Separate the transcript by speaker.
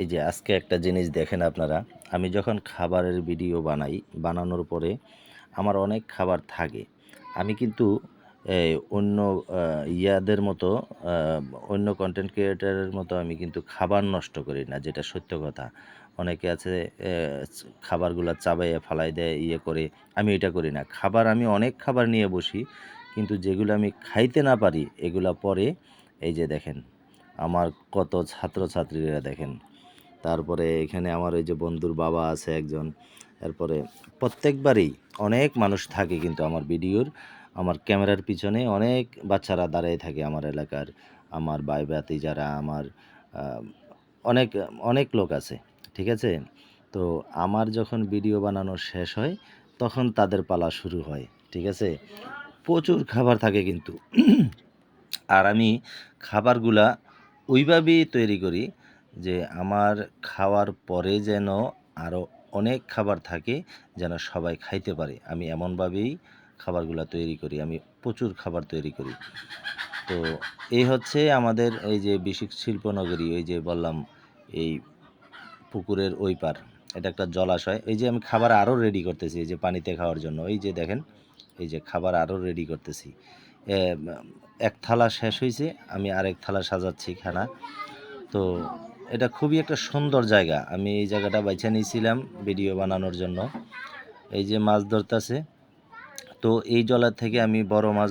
Speaker 1: এই যে আজকে একটা জিনিস দেখেন আপনারা, আমি যখন খাবারের ভিডিও বানাই, বানানোর পরে আমার অনেক খাবার থাকে। আমি কিন্তু অন্য ইয়াদের মতো অন্য কন্টেন্ট ক্রিয়েটারের মতো আমি কিন্তু খাবার নষ্ট করি না, যেটা সত্য কথা। অনেকে আছে খাবারগুলো চাবাইয়ে ফালাই দেয় ইয়ে করে, আমি এটা করি না। খাবার আমি অনেক খাবার নিয়ে বসি, কিন্তু যেগুলো আমি খাইতে না পারি, এগুলা পরে, এই যে দেখেন, আমার কত ছাত্রছাত্রীরা দেখেন তারপরে এখানে আমার ওই যে বন্ধুর বাবা আছে একজন। এরপরে প্রত্যেকবারই অনেক মানুষ থাকে কিন্তু আমার ভিডিওর। আমার ক্যামেরার পিছনে অনেক বাচ্চারা দাঁড়িয়ে থাকে আমার এলাকার। আমার ভাই, ভাতি যারা, আমার অনেক অনেক লোক আছে, ঠিক আছে? তো আমার যখন ভিডিও বানানো শেষ হয়, তখন তাদের পালা শুরু হয়, ঠিক আছে? প্রচুর খাবার থাকে কিন্তু। আর আমি খাবারগুলা ওইভাবেই তৈরি করি যে আমার খাওয়ার পরে যেন আরও অনেক খাবার থাকে যেন সবাই খাইতে পারে। আমি এমনভাবেই খাবারগুলো তৈরি করি, আমি প্রচুর খাবার তৈরি করি। তো এই হচ্ছে আমাদের এই যে বিশিক শিল্পনগরী ওই যে বললাম এই পুকুরের ওই পার, এটা একটা জলাশয়। এই যে আমি খাবার আরও রেডি করতেছি, এই যে পানিতে খাওয়ার জন্য। এই যে দেখেন, এই যে খাবার আরও রেডি করতেছি। এক থালা শেষ হয়েছে আমি আরেক থালা সাজাচ্ছি খানা। তো এটা খুবই একটা সুন্দর জায়গা। আমি এই জায়গাটা বাইছে নিয়েছিলাম ভিডিও বানানোর জন্য। এই যে মাছ ধরতেছে। তো এই জলার থেকে আমি বড় মাছ